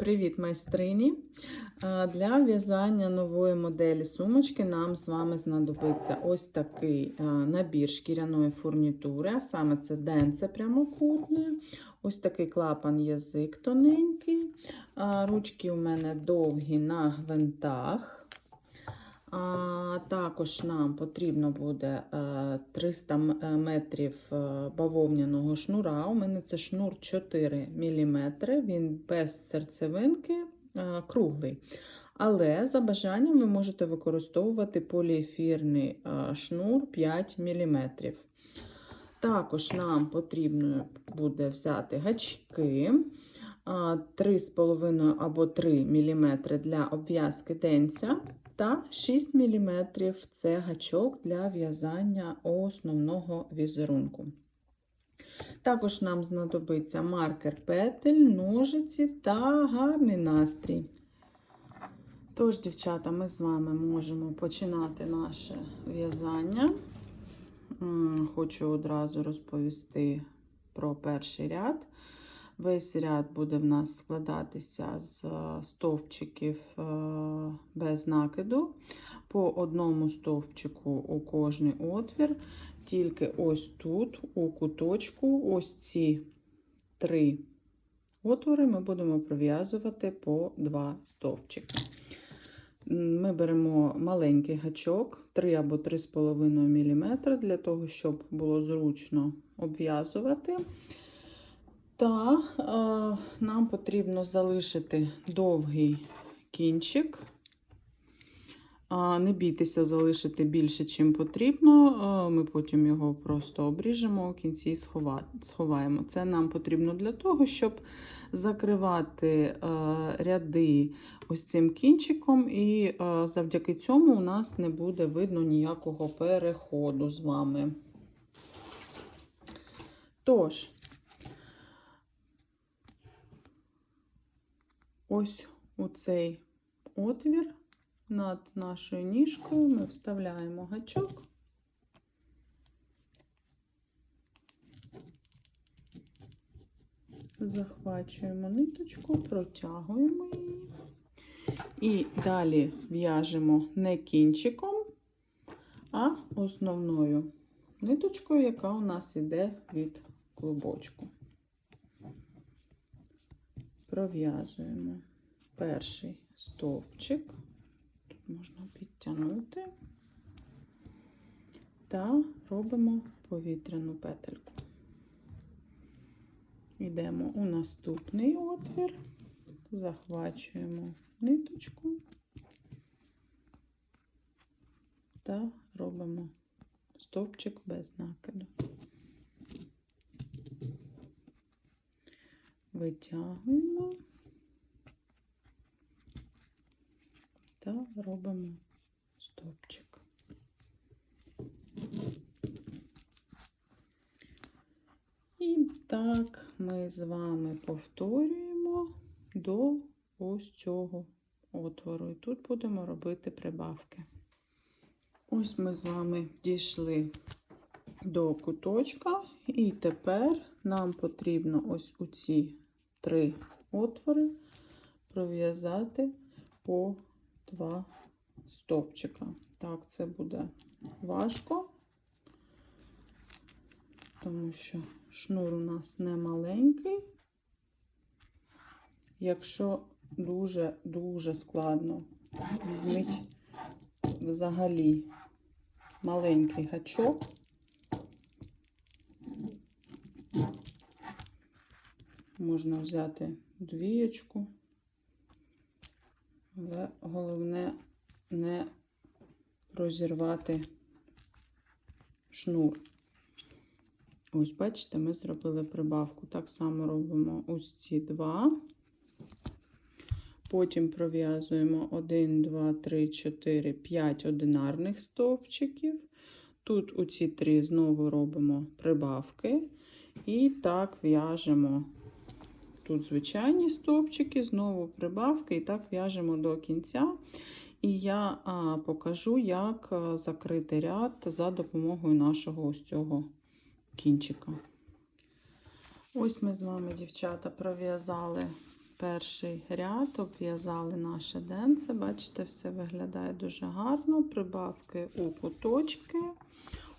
Привіт, майстрині! Е, Для в'язання нової моделі сумочки нам з вами знадобиться ось такий е, набір шкіряної фурнітури, а саме це денце прямокутне, ось такий клапан язик тоненький, е, ручки у мене довгі на гвинтах. А, Також нам потрібно буде е, 300 е, метрів е, бавовняного шнура. У мене це шнур 4 мм, він без серцевинки, е, круглий. Але за бажанням ви можете використовувати поліефірний е, шнур 5 мм. Також нам потрібно буде взяти гачки. 3,5 або 3 мм для обв'язки денця та 6 мм це гачок для в'язання основного візерунку. Також нам знадобиться маркер петель, ножиці та гарний настрій. Тож, дівчата, ми з вами можемо починати наше в'язання. Хочу одразу розповісти про перший ряд. Весь ряд буде в нас складатися з е, стовпчиків е, без накиду. По одному стовпчику у кожний отвір. Тільки ось тут, у куточку, ось ці три отвори ми будемо пров'язувати по два стовпчики. Ми беремо маленький гачок 3 або 3,5 мм для того, щоб було зручно обв'язувати. Та е, нам потрібно залишити довгий кінчик. Не бійтеся залишити більше, чим потрібно. Е, ми потім його просто обріжемо у кінці і сховаємо. Це нам потрібно для того, щоб закривати е, ряди ось цим кінчиком, і е, завдяки цьому у нас не буде видно ніякого переходу з вами. Тож, ось у цей отвір над нашою ніжкою ми вставляємо гачок. Захвачуємо ниточку, протягуємо її. І далі в'яжемо не кінчиком, а основною ниточкою, яка у нас іде від клубочку. Пров'язуємо перший стовпчик, тут можна підтягнути, та робимо повітряну петельку. Йдемо у наступний отвір, захвачуємо ниточку та робимо стовпчик без накиду. Витягуємо та робимо стовпчик. І так ми з вами повторюємо до ось цього отвору. І тут будемо робити прибавки. Ось ми з вами дійшли до куточка, і тепер нам потрібно ось у ці три отвори пров'язати по два стовпчика. Так, це буде важко, тому що шнур у нас не маленький. Якщо дуже-дуже складно, візьміть взагалі маленький гачок. Можна взяти двієчку, але головне не розірвати шнур. Ось, бачите, ми зробили прибавку. Так само робимо ось ці два. Потім пров'язуємо 1, 2, 3, 4, 5 одинарних стовпчиків. Тут у ці три знову робимо прибавки. І так в'яжемо. Тут звичайні стовпчики, знову прибавки, і так в'яжемо до кінця. І я а, покажу, як закрити ряд за допомогою нашого ось цього кінчика. Ось ми з вами, дівчата, пров'язали перший ряд, обв'язали наше денце. Бачите, все виглядає дуже гарно. Прибавки у куточки.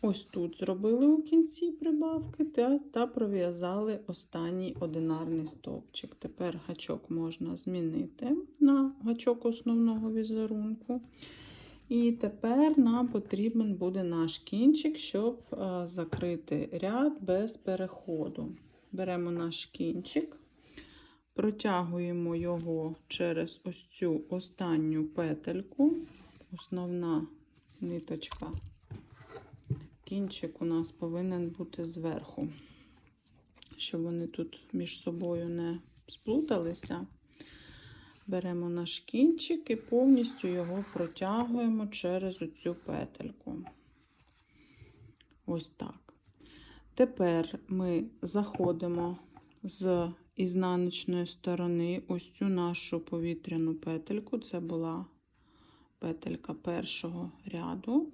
Ось тут зробили у кінці прибавки та, та пров'язали останній одинарний стовпчик. Тепер гачок можна змінити на гачок основного візерунку. І тепер нам потрібен буде наш кінчик, щоб е, закрити ряд без переходу. Беремо наш кінчик, протягуємо його через ось цю останню петельку, основна ниточка. Кінчик у нас повинен бути зверху, щоб вони тут між собою не сплуталися. Беремо наш кінчик і повністю його протягуємо через оцю петельку. Ось так. Тепер ми заходимо з ізнаночної сторони ось цю нашу повітряну петельку. Це була петелька першого ряду.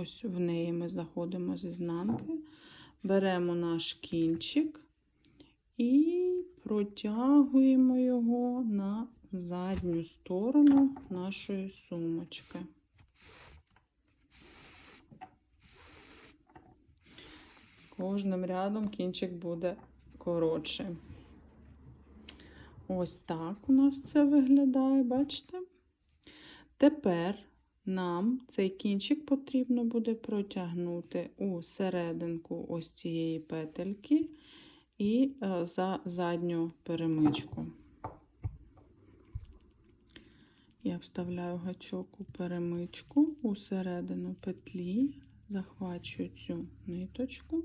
Ось в неї ми заходимо з ізнанки, беремо наш кінчик і протягуємо його на задню сторону нашої сумочки. З кожним рядом кінчик буде коротший. Ось так у нас це виглядає, бачите? Тепер нам цей кінчик потрібно буде протягнути у серединку ось цієї петельки і е, за задню перемичку. Я вставляю гачок у перемичку у середину петлі, захвачую цю ниточку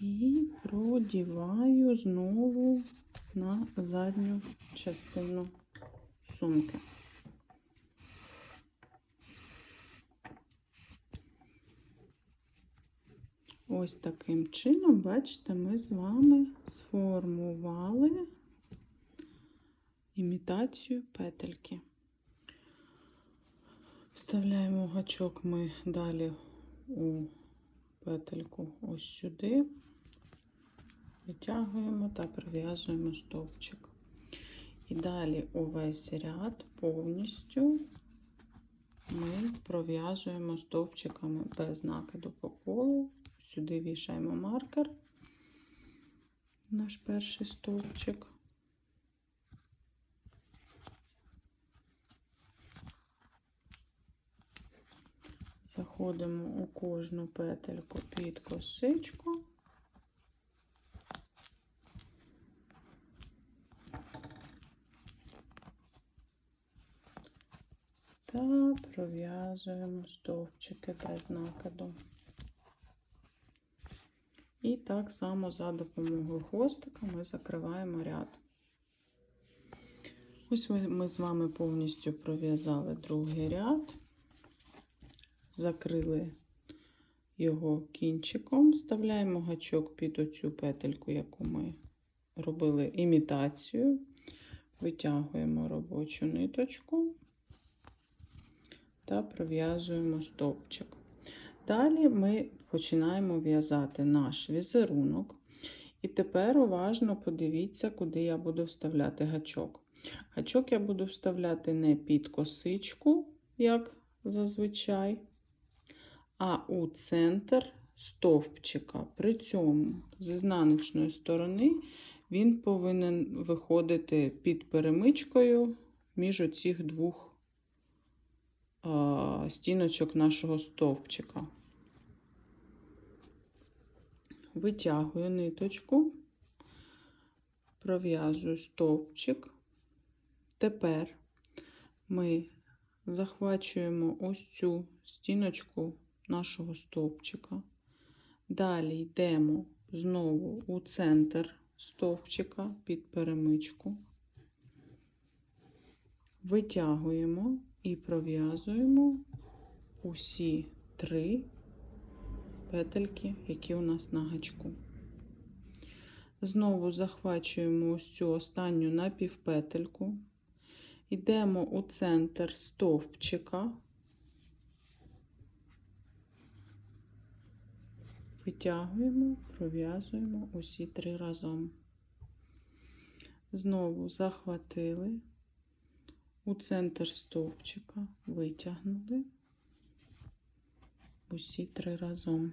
і продіваю знову на задню частину сумки. Ось таким чином, бачите, ми з вами сформували імітацію петельки. Вставляємо гачок ми далі у петельку ось сюди, витягуємо та прив'язуємо стовпчик. І далі увесь ряд повністю ми пров'язуємо стовпчиками без накиду по колу. Сюди вішаємо маркер, наш перший стовпчик. Заходимо у кожну петельку під косичку. Та пров'язуємо стовпчики без накиду. І так само за допомогою хвостика ми закриваємо ряд. Ось ми, з вами повністю пров'язали другий ряд, закрили його кінчиком, вставляємо гачок під оцю петельку, яку ми робили імітацію, витягуємо робочу ниточку та пров'язуємо стовпчик. Далі ми починаємо в'язати наш візерунок. І тепер уважно подивіться, куди я буду вставляти гачок. Гачок я буду вставляти не під косичку, як зазвичай, а у центр стовпчика. При цьому з ізнаночної сторони він повинен виходити під перемичкою між оцих двох стіночок нашого стовпчика. Витягую ниточку, пров'язую стовпчик. Тепер ми захвачуємо ось цю стіночку нашого стовпчика. Далі йдемо знову у центр стовпчика під перемичку, витягуємо і пров'язуємо усі три петельки, які у нас на гачку. Знову захвачуємо ось цю останню напівпетельку, йдемо у центр стовпчика, витягуємо, пров'язуємо усі три разом. Знову захватили у центр стовпчика, витягнули усі три разом.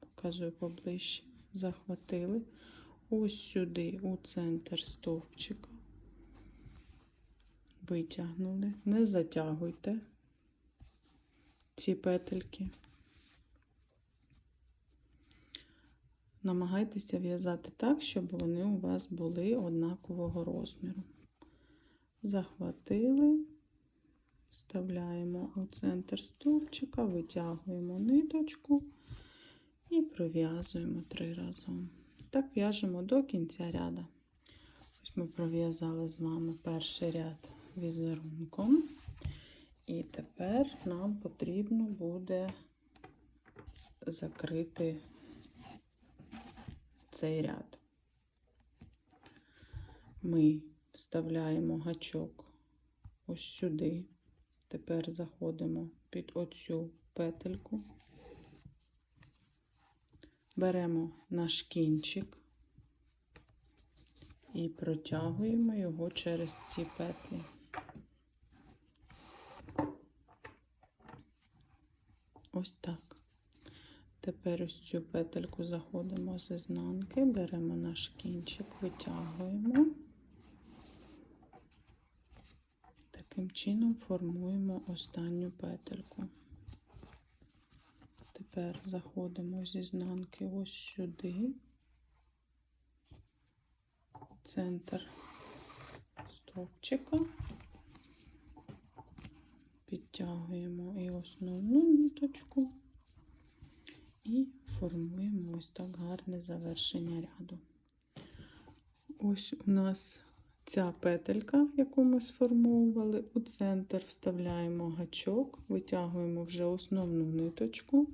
Показую поближче. Захватили ось сюди, у центр стовпчика. Витягнули. Не затягуйте ці петельки. Намагайтеся в'язати так, щоб вони у вас були однакового розміру. Захватили, вставляємо у центр стовпчика, витягуємо ниточку і пров'язуємо три разом. Так в'яжемо до кінця ряду. Ось ми пров'язали з вами перший ряд візерунком. І тепер нам потрібно буде закрити цей ряд. Ми вставляємо гачок ось сюди. Тепер заходимо під оцю петельку, беремо наш кінчик і протягуємо його через ці петлі. Ось так. Тепер ось цю петельку заходимо з ізнанки, беремо наш кінчик, витягуємо. Таким чином формуємо останню петельку. Тепер заходимо з ізнанки ось сюди, центр стовпчика, підтягуємо і основну ниточку. І формуємо ось так гарне завершення ряду. Ось у нас ця петелька, яку ми сформовували, у центр вставляємо гачок, витягуємо вже основну ниточку,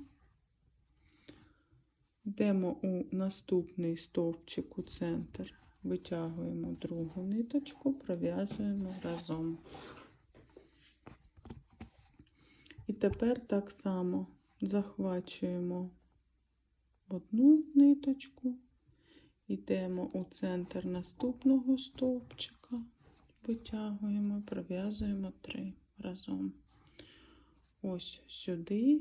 йдемо у наступний стовпчик у центр, витягуємо другу ниточку, пров'язуємо разом. І тепер так само захвачуємо одну ниточку, йдемо у центр наступного стовпчика, витягуємо, пров'язуємо три разом. Ось сюди,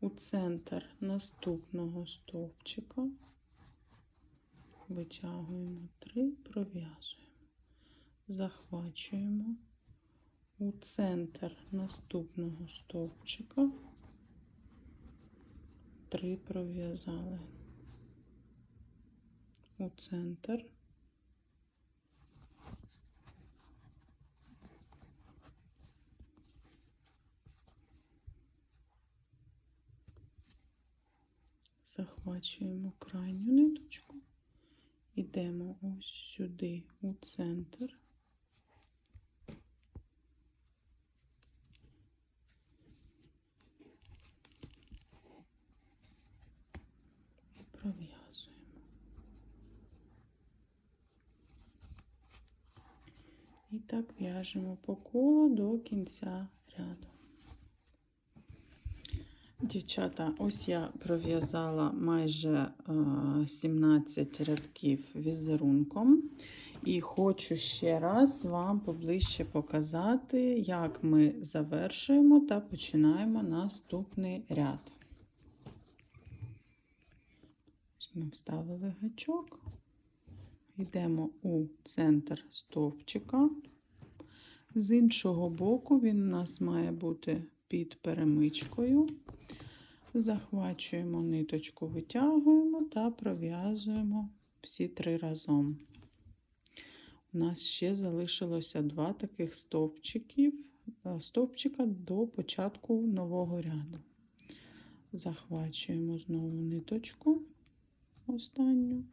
у центр наступного стовпчика, витягуємо три, пров'язуємо, захвачуємо. У центр наступного стовпчика. Три пров'язали у центр. Захвачуємо крайню ниточку, йдемо ось сюди у центр. пров'язуємо. І так в'яжемо по колу до кінця ряду. Дівчата, ось я пров'язала майже 17 рядків візерунком. І хочу ще раз вам поближче показати, як ми завершуємо та починаємо наступний ряд. Ми вставили гачок, йдемо у центр стовпчика. З іншого боку, він у нас має бути під перемичкою. Захвачуємо ниточку, витягуємо та пров'язуємо всі три разом. У нас ще залишилося два таких стовпчиків, стовпчика до початку нового ряду. Захвачуємо знову ниточку останню.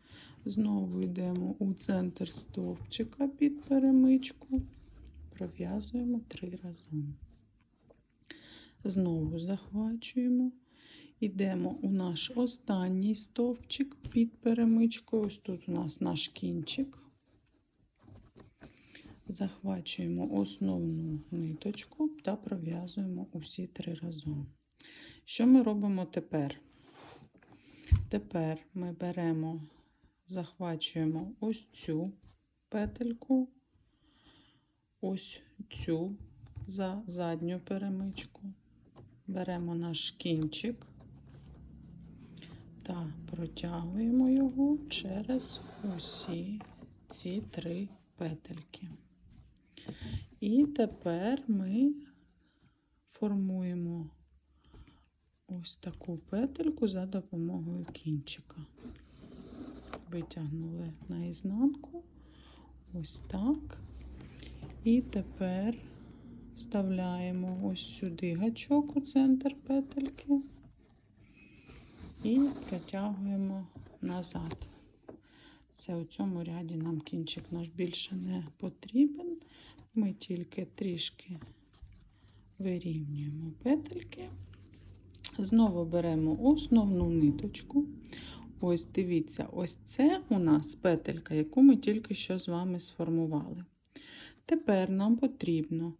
Знову йдемо у центр стовпчика під перемичку, пров'язуємо три разом. Знову захвачуємо, йдемо у наш останній стовпчик під перемичкою. Ось тут у нас наш кінчик. Захвачуємо основну ниточку та пров'язуємо усі три разом. Що ми робимо тепер? Тепер ми беремо, захвачуємо ось цю петельку, ось цю за задню перемичку. Беремо наш кінчик та протягуємо його через усі ці три петельки. І тепер ми формуємо ось таку петельку за допомогою кінчика. Витягнули наізнанку, ось так. І тепер вставляємо ось сюди гачок у центр петельки і протягуємо назад. Все у цьому ряді нам кінчик наш більше не потрібен. Ми тільки трішки вирівнюємо петельки. Знову беремо основну ниточку. Ось дивіться, ось це у нас петелька, яку ми тільки що з вами сформували. Тепер нам потрібно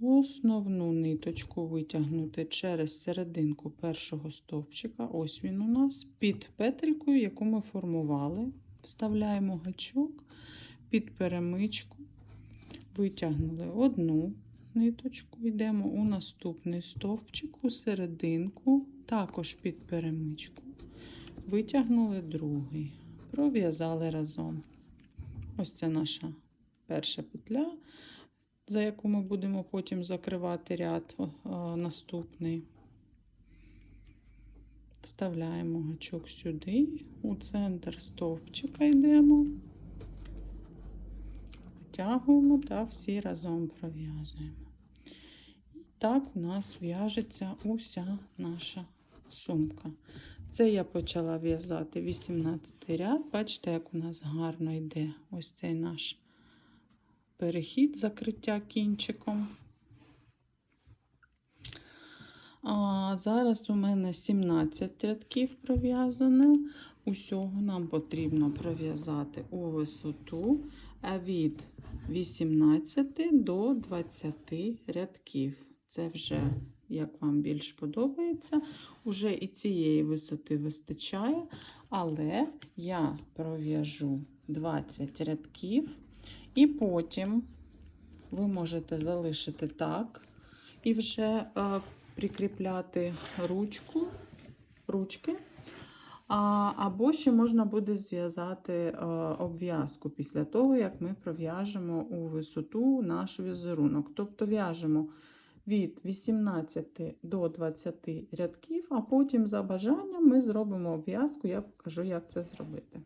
основну ниточку витягнути через серединку першого стовпчика. Ось він у нас, під петелькою, яку ми формували. Вставляємо гачок під перемичку, витягнули одну ниточку, йдемо у наступний стовпчик, у серединку, також під перемичку. Витягнули другий, пров'язали разом. Ось це наша перша петля, за яку ми будемо потім закривати ряд наступний. Вставляємо гачок сюди, у центр стовпчика йдемо, витягуємо та всі разом пров'язуємо. Так у нас в'яжеться уся наша сумка. Це я почала в'язати 18 ряд. Бачите, як у нас гарно йде ось цей наш перехід, закриття кінчиком. А зараз у мене 17 рядків пров'язане. Усього нам потрібно пров'язати у висоту від 18 до 20 рядків. Це вже, як вам більш подобається, уже і цієї висоти вистачає, але я пров'яжу 20 рядків, і потім ви можете залишити так і вже е, прикріпляти ручку, ручки. А, або ще можна буде зв'язати е, обв'язку після того, як ми пров'яжемо у висоту наш візерунок. Тобто в'яжемо від 18 до 20 рядків, а потім за бажанням ми зробимо обв'язку, я покажу, як це зробити.